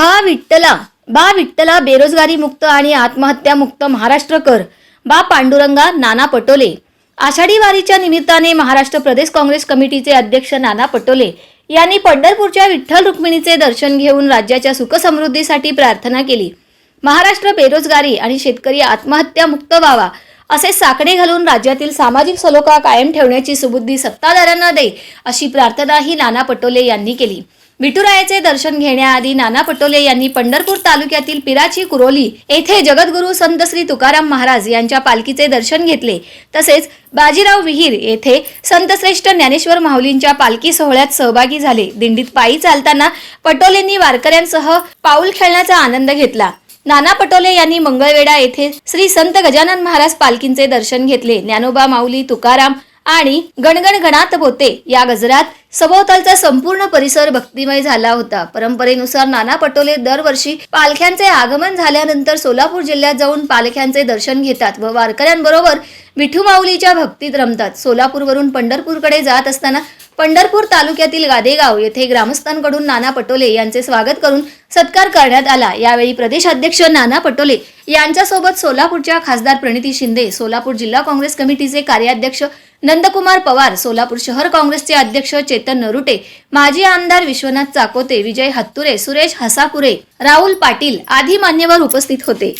बा विठ्ठला बा विठ्ठला बेरोजगारी मुक्त आणि आत्महत्या मुक्त महाराष्ट्र कर. बा पांडुरंगा नाना पटोले. आषाढी वारीच्या निमित्ताने महाराष्ट्र प्रदेश काँग्रेस कमिटीचे अध्यक्ष नाना पटोले यांनी पंढरपूरच्या विठ्ठल रुक्मिणीचे दर्शन घेऊन राज्याच्या सुखसमृद्धीसाठी प्रार्थना केली. महाराष्ट्र बेरोजगारी आणि शेतकरी आत्महत्या मुक्त व्हावा असे साकडे घालून राज्यातील सामाजिक सलोखा कायम ठेवण्याची सुबुद्धी सत्ताधाऱ्यांना दे अशी प्रार्थनाही नाना पटोले यांनी केली. विठुरायाचे दर्शन घेण्याआधी नाना पटोले यांनी पंढरपूर तालुक्यातील पिराची कुरोली येथे जगद्गुरू संत श्री तुकाराम महाराज यांच्या पालखीचे दर्शन घेतले. तसेच बाजीराव विहीर येथे संतश्रेष्ठ ज्ञानेश्वर माऊलींच्या पालखी सोहळ्यात सहभागी झाले. दिंडीत पायी चालताना पटोलेंनी वारकऱ्यांसह पाऊल खेळण्याचा आनंद घेतला. नाना पटोले यांनी मंगळवेढा येथे श्री संत गजानन महाराज पालखींचे दर्शन घेतले. ज्ञानोबा माऊली तुकाराम आणि गणगण गणात बोते या गजरात सभोवतालचा संपूर्ण परिसर भक्तिमय झाला होता. परंपरेनुसार नाना पटोले दरवर्षी पालख्यांचे आगमन झाल्यानंतर सोलापूर जिल्ह्यात जाऊन पालख्यांचे दर्शन घेतात व वारकऱ्यांबरोबर विठू माऊलीच्या भक्तीत रमतात. सोलापूरवरून पंढरपूरकडे जात असताना पंढरपूर तालुक्यातील गादेगाव येथे ग्रामस्थांकडून नाना पटोले यांचे स्वागत करून सत्कार करण्यात आला. यावेळी प्रदेश अध्यक्ष नाना पटोले यांच्यासोबत सोलापूरच्या खासदार प्रणिती शिंदे सोलापूर जिल्हा काँग्रेस कमिटीचे कार्याध्यक्ष नंदकुमार पवार सोलापूर शहर काँग्रेसचे अध्यक्ष चेतन नरुटे माजी आमदार विश्वनाथ चाकोते विजय हत्तुरे सुरेश हसापुरे राहुल पाटील आदी मान्यवर उपस्थित होते.